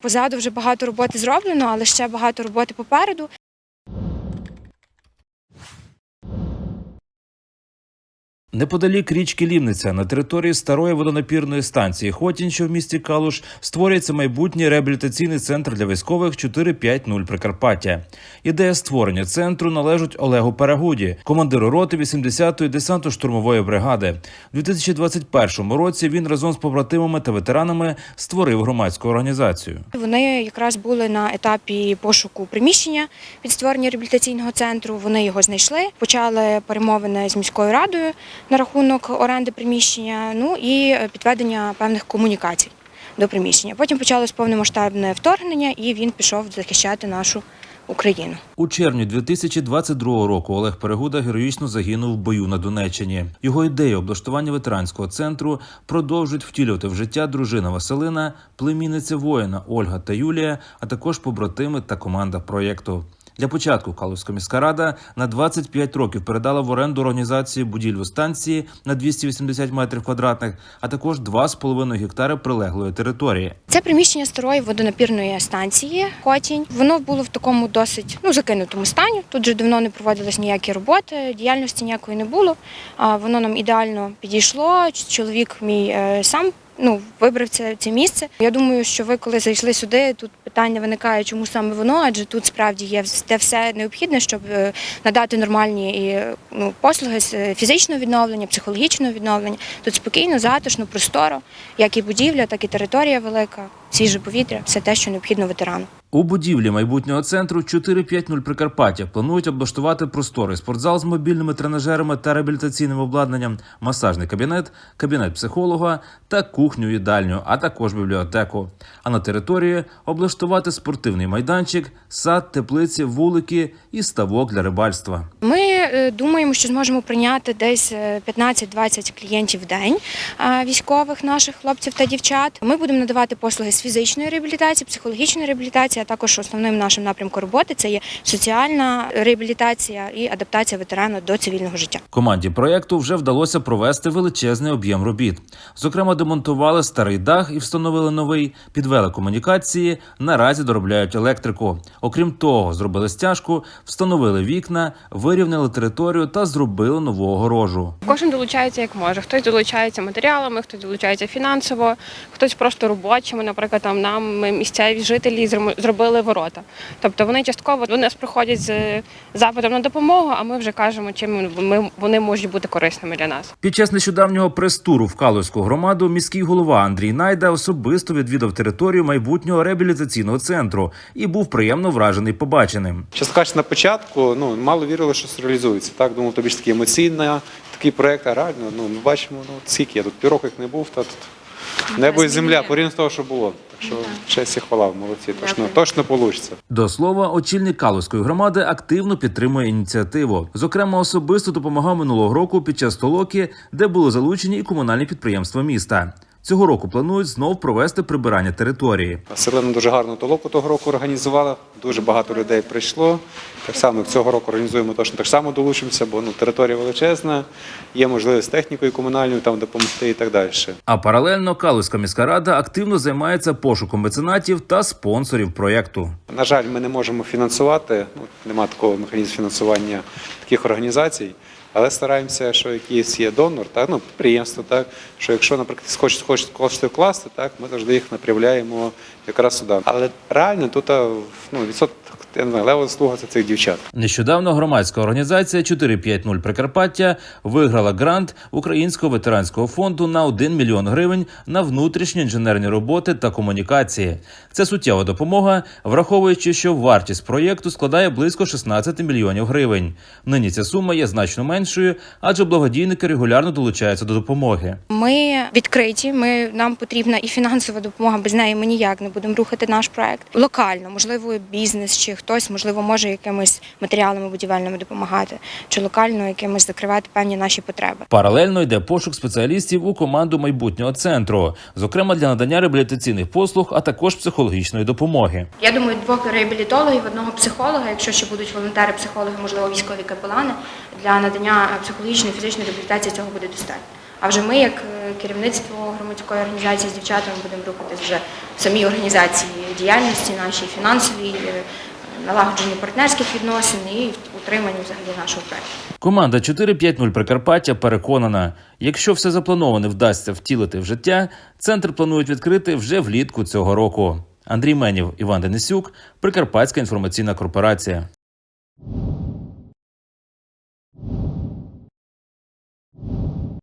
Позаду вже багато роботи зроблено, але ще багато роботи попереду. Неподалік річки Лівниця на території старої водонапірної станції Хотін, що в місті Калуш, створюється майбутній реабілітаційний центр для військових 450 Прикарпаття. Ідея створення центру належить Олегу Перегуді, командиру роти 80-ї десантно-штурмової бригади. У 2021 році він разом з побратимами та ветеранами створив громадську організацію. Вони якраз були на етапі пошуку приміщення під створення реабілітаційного центру. Вони його знайшли, почали перемовини з міською радою на рахунок оренди приміщення, ну і підведення певних комунікацій до приміщення. Потім почалось повномасштабне вторгнення, і він пішов захищати нашу Україну. У червні 2022 року Олег Перегуда героїчно загинув в бою на Донеччині. Його ідею облаштування ветеранського центру продовжують втілювати в життя дружина Василина, племінниця воїна Ольга та Юлія, а також побратими та команда проєкту. Для початку Калузька міська рада на 25 років передала в оренду організації будівлю станції на 280 метрів квадратних, а також 2,5 гектари прилеглої території. Це приміщення старої водонапірної станції Хотінь. Воно було в такому досить ну закинутому стані. Тут вже давно не проводились ніякі роботи, діяльності ніякої не було. Воно нам ідеально підійшло. Чоловік мій е, сам. Ну, вибрав це, це місце. Я думаю, що ви, коли зайшли сюди, тут питання виникає, чому саме воно, адже тут справді є те все необхідне, щоб е, надати нормальні ну, послуги з е, фізичного відновлення, психологічного відновлення. Тут спокійно, затишно, просторо, як і будівля, так і територія велика, свіже повітря, все те, що необхідно ветерану. У будівлі майбутнього центру 450 Прикарпаття планують облаштувати просторий спортзал з мобільними тренажерами та реабілітаційним обладнанням, масажний кабінет, кабінет психолога та кухню їдальню, а також бібліотеку. А на території облаштувати спортивний майданчик, сад, теплиці, вулики і ставок для рибальства. Ми е, думаємо, що зможемо прийняти десь е, 15-20 клієнтів в день е, військових наших хлопців та дівчат. Ми будемо надавати послуги з фізичної реабілітації, психологічної реабілітації, а також основним нашим напрямком роботи це є соціальна реабілітація і адаптація ветерана до цивільного життя. Команді проєкту вже вдалося провести величезний об'єм робіт. Зокрема, демонтували старий дах і встановили новий, підвели комунікації. Наразі доробляють електрику. Окрім того, зробили стяжку, встановили вікна, вирівняли територію та зробили нову огорожу. Кожен долучається як може. Хтось долучається матеріалами, хтось долучається фінансово, хтось просто робочими. Наприклад, там нам місцеві жителі зробили ворота. Тобто вони частково до нас приходять з запитом на допомогу, а ми вже кажемо, чим ми вони можуть бути корисними для нас. Під час нещодавнього прес-туру в Калузьку громаду міський голова Андрій Найда особисто відвідав територію майбутнього реабілітаційного центру і був приємно вражений побаченим. Чесно кажучи, на початку ну, мало вірили, що реалізується. Так, думав, тобі ж такий емоційний такий проєкт, а реально, ну, ми бачимо, ну, скільки я тут півроку як не був, та тут небо і земля, порівняно з того, що було. Так що честь і хвала, молодці, точно, точно вийде. До слова, очільник Калузької громади активно підтримує ініціативу. Зокрема, особисто допомагав минулого року під час толоки, де були залучені і комунальні підприємства міста. Цього року планують знов провести прибирання території. Селена дуже гарну толоку того року організувала, дуже багато людей прийшло. Так само цього року організуємо точно так само долучимося, бо ну, територія величезна, є можливість технікою комунальною там допомогти і так далі. А паралельно Калузька міська рада активно займається пошуком меценатів та спонсорів проєкту. На жаль, ми не можемо фінансувати, ну, немає такого механізму фінансування таких організацій. Але стараємося, що якийсь є донор, так, ну, підприємство, так, що якщо, наприклад, хочуть, хочуть кошти вкласти, так, ми завжди їх направляємо якраз сюди. Але реально тут ну, відсоток, лева заслуга це цих дівчат. Нещодавно громадська організація 450 Прикарпаття виграла грант Українського ветеранського фонду на 1 мільйон гривень на внутрішні інженерні роботи та комунікації. Це суттєва допомога, враховуючи, що вартість проєкту складає близько 16 мільйонів гривень. Нині ця сума є значно меншою, адже благодійники регулярно долучаються до допомоги. Ми відкриті. Ми нам потрібна і фінансова допомога. Без неї ми ніяк не будемо рухати наш проект. Локально, можливо, бізнес чи хтось, можливо, може якимись матеріалами будівельними допомагати, чи локально якимось закривати певні наші потреби. Паралельно йде пошук спеціалістів у команду майбутнього центру, зокрема для надання реабілітаційних послуг, а також психологічної допомоги. Я думаю, двох реабілітологів, одного психолога, якщо ще будуть волонтери, психологи, можливо, військові капелани, для надання психологічної фізичної реабілітації цього буде достатньо. А вже ми, як е, керівництво громадської організації з дівчатами будемо рухатись вже в самій організації діяльності нашій, фінансовій, е, налагодженні партнерських відносин і утриманні взагалі нашого проекту. Команда 4-5-0 Прикарпаття переконана, якщо все заплановане вдасться втілити в життя, центр планують відкрити вже влітку цього року. Андрій Менів, Іван Денисюк, Прикарпатська інформаційна корпорація.